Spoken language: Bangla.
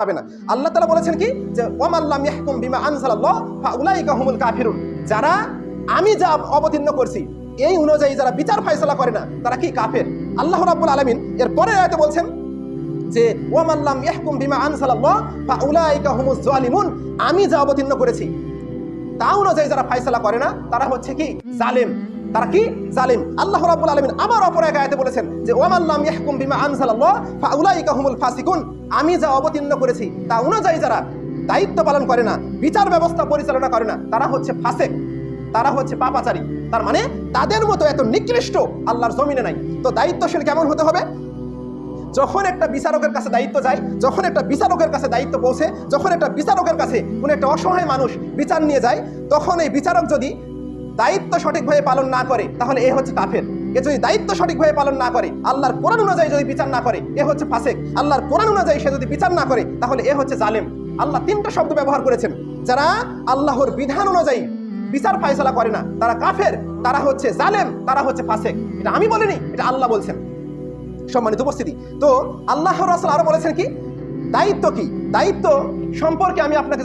যাবে না। আল্লাহ তালা বলেছেন কি? যে ওমাল্লাম ইয়াহকুম বিমা আনসালাল্লাহ ফাউলাইকা হুমুল কাফিরুন। যারা আমি যা অবতীর্ণ করছি, এই অনুযায়ী যারা বিচার ফাইসলা করে না, তারা কি কাফের? আল্লাহ রাব্বুল আলামিন এর পরে আয়াতে বলছেন যে ওয়ামাল্লাম ইয়াহকুম বিমা জালিমুন। আমি যা অবতীর্ণ করেছি, তা অনুযায়ী যারা ফাইসলা করে না, তারা হচ্ছে কি? জালেম। তারা কি? জালিম। আল্লাহ রাব্বুল আলামিন আবার অপর এক আয়াতে বলেছেন যে ওয়ামাল্লাম ইয়াহকুম বিমা আনসালাল্লাহ ফাউলাইকা হুমুল ফাসিকুন। আমি যা অবতীর্ণ করেছি, তা অনুযায়ী যারা দায়িত্ব পালন করে না, বিচার ব্যবস্থা পরিচালনা করে না, তারা হচ্ছে ফাসেক, তারা হচ্ছে পাপাচারী। তার মানে তাদের মতো এত নিকৃষ্ট আল্লাহর জমিনে নাই। তো দায়িত্বশীল কেমন হতে হবে? যখন একটা বিচারকের কাছে দায়িত্ব যায়, যখন একটা বিচারকের কাছে দায়িত্ব পৌঁছে, যখন একটা বিচারকের কাছে কোনো একটা অসহায় মানুষ বিচার নিয়ে যায়, তখন এই বিচারক যদি দায়িত্ব সঠিকভাবে পালন না করে, তাহলে এ হচ্ছে কাফের। এ যদি দায়িত্ব সঠিকভাবে পালন না করে, আল্লাহর কোরআন অনুযায়ী যদি বিচার না করে, এ হচ্ছে ফাসেক। আল্লাহর কোরআন অনুযায়ী সে যদি বিচার না করে, তাহলে এ হচ্ছে জালেম। আল্লাহ তিনটা শব্দ ব্যবহার করেছেন। যারা আল্লাহর বিধান অনুযায়ী বিচার ফায়সলা করে না, তারা কাফের, তারা হচ্ছে জালেম, তারা হচ্ছে ফাসেক। এটা আমি বলিনি, এটা আল্লাহ বলছেন। সম্মানিত উপস্থিতি। তো আল্লাহ রাসূল আরও বলেছেন কি? দায়িত্ব কি? দায়িত্ব সম্পর্কে আমি আপনাকে